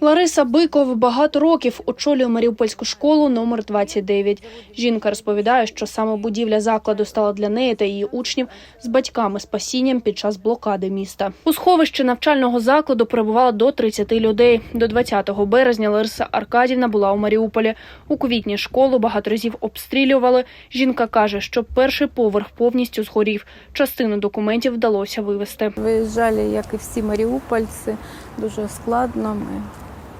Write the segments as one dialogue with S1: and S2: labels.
S1: Лариса Биков багато років очолює Маріупольську школу номер 29. Жінка розповідає, що саме будівля закладу стала для неї та її учнів з батьками спасінням під час блокади міста. У сховищі навчального закладу перебувало до 30 людей. До 20 березня Лариса Аркадівна була у Маріуполі. У квітні школу багато разів обстрілювали. Жінка каже, що перший поверх повністю згорів. Частину документів вдалося вивезти.
S2: Виїжджали, як і всі маріупольці, дуже складно. Ми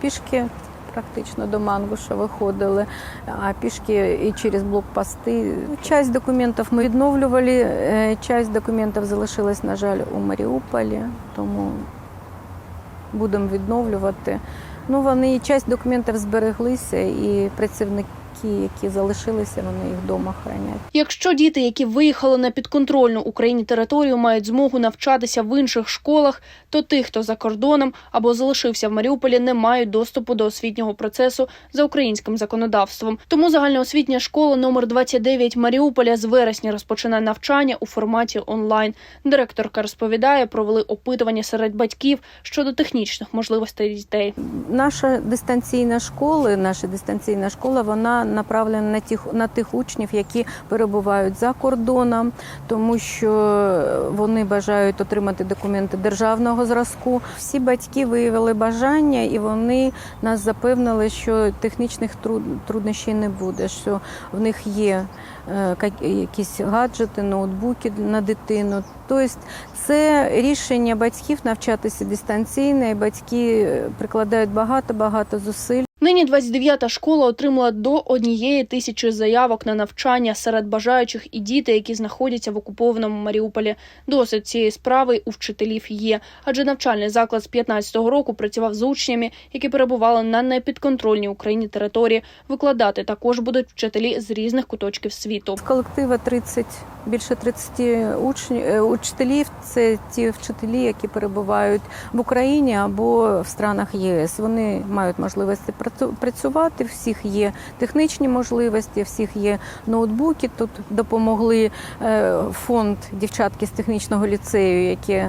S2: пішки практично до Мангуша виходили, а пішки і через блокпости. Часть документів ми відновлювали, е, часть документів залишилась, на жаль, у Маріуполі, тому будемо відновлювати. Ну, вони часть документів збереглися, і працівники, які залишилися, вони їх вдома хранять.
S1: Якщо діти, які виїхали на підконтрольну Україні територію, мають змогу навчатися в інших школах, то тих, хто за кордоном або залишився в Маріуполі, не мають доступу до освітнього процесу за українським законодавством. Тому загальноосвітня школа номер 29 Маріуполя з вересня розпочинає навчання у форматі онлайн. Директорка розповідає, провели опитування серед батьків щодо технічних можливостей дітей.
S2: Наша дистанційна школа, наша дистанційна школа, вона направлена на тих на тих учнів, які перебувають за кордоном, тому що вони бажають отримати документи державного зразку. Всі батьки виявили бажання, і вони нас запевнили, що технічних труд- труднощів не буде. Що в них є е, якісь гаджети, ноутбуки на дитину. Тобто це рішення батьків навчатися дистанційно, і батьки е, прикладають багато багато зусиль.
S1: Нині 29-та школа отримала до однієї тисячі заявок на навчання серед бажаючих і діти, які знаходяться в окупованому Маріуполі. Досвід цієї справи у вчителів є, адже навчальний заклад з 15-го року працював з учнями, які перебували на непідконтрольній Україні території. Викладати також будуть вчителі з різних куточків світу.
S2: В колектива 30, більше 30 учнів, е, учителів. Це ті вчителі, які перебувають в Україні або в странах ЄС. Вони мають можливості працю- працювати. Всіх є технічні можливості, всіх є ноутбуки. Тут допомогли е, фонд дівчатки з технічного ліцею, які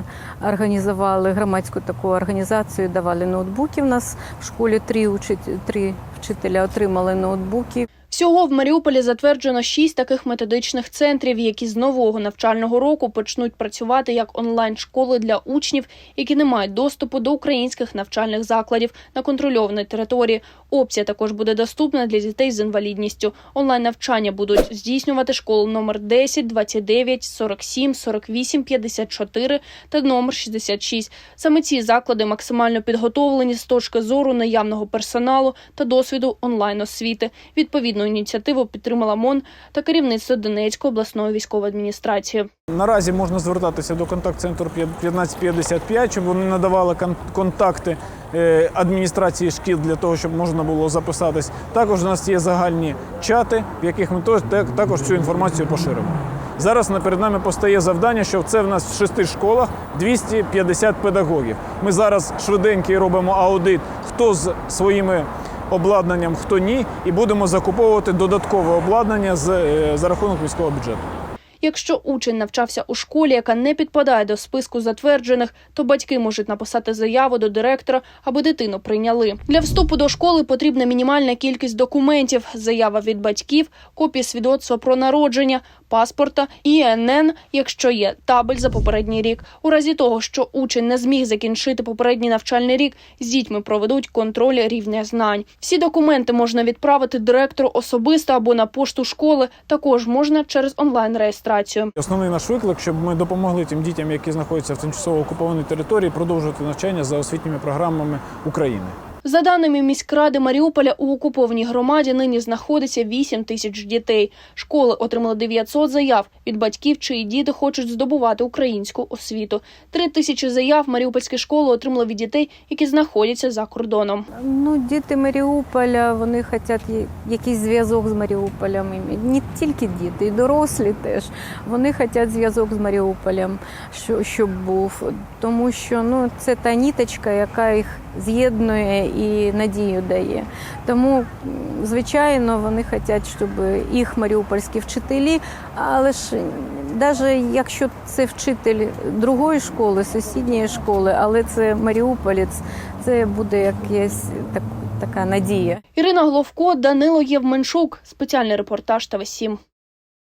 S2: організували громадську таку організацію. Давали ноутбуки. У нас в школі три учить три вчителя отримали ноутбуки.
S1: Всього в Маріуполі затверджено шість таких методичних центрів, які з нового навчального року почнуть працювати як онлайн-школи для учнів, які не мають доступу до українських навчальних закладів на контрольованій території. Опція також буде доступна для дітей з інвалідністю. Онлайн навчання будуть здійснювати школи номер 10, 29, 47, 48, 54 та номер 66. Саме ці заклади максимально підготовлені з точки зору наявного персоналу та досвіду онлайн освіти. Відповідну ініціативу підтримала МОН та керівництво Донецької обласної військової адміністрації.
S3: Наразі можна звертатися до контакт-центру 1555, щоб вони надавали кон- контакти е, адміністрації шкіл для того, щоб можна було записатись. Також у нас є загальні чати, в яких ми також цю інформацію поширимо. Зараз перед нами постає завдання, що це в нас в шести школах 250 педагогів. Ми зараз швиденький робимо аудит, хто з своїми обладнанням, хто ні, і будемо закуповувати додаткове обладнання з, е, за рахунок військового бюджету.
S1: Якщо учень навчався у школі, яка не підпадає до списку затверджених, то батьки можуть написати заяву до директора, аби дитину прийняли. Для вступу до школи потрібна мінімальна кількість документів: заява від батьків, копія свідоцтва про народження, паспорта, ІНН, якщо є табель за попередній рік. У разі того, що учень не зміг закінчити попередній навчальний рік, з дітьми проведуть контроль рівня знань. Всі документи можна відправити директору особисто або на пошту школи. Також можна через онлайн реєстрацію.
S3: Основний наш виклик, щоб ми допомогли тим дітям, які знаходяться в тимчасово окупованій території, продовжувати навчання за освітніми програмами України.
S1: За даними міськради Маріуполя, у окупованій громаді нині знаходиться 8 тисяч дітей. Школи отримали 900 заяв від батьків, чиї діти хочуть здобувати українську освіту. Три тисячі заяв маріупольські школи отримали від дітей, які знаходяться за кордоном.
S2: Ну, діти Маріуполя, вони хочуть якийсь зв'язок з Маріуполем. Не тільки діти, і дорослі теж. Вони хочуть зв'язок з Маріуполем, що, щоб був. Тому що ну, це та ніточка, яка їх з'єднує і надію дає. Тому, звичайно, вони хочуть, щоб їх маріупольські вчителі, але ж навіть якщо це вчитель другої школи, сусідньої школи, але це маріуполець, це буде якась так, така надія.
S1: Ірина Головко, Данило Євменшук. Спеціальний репортаж ТВ 7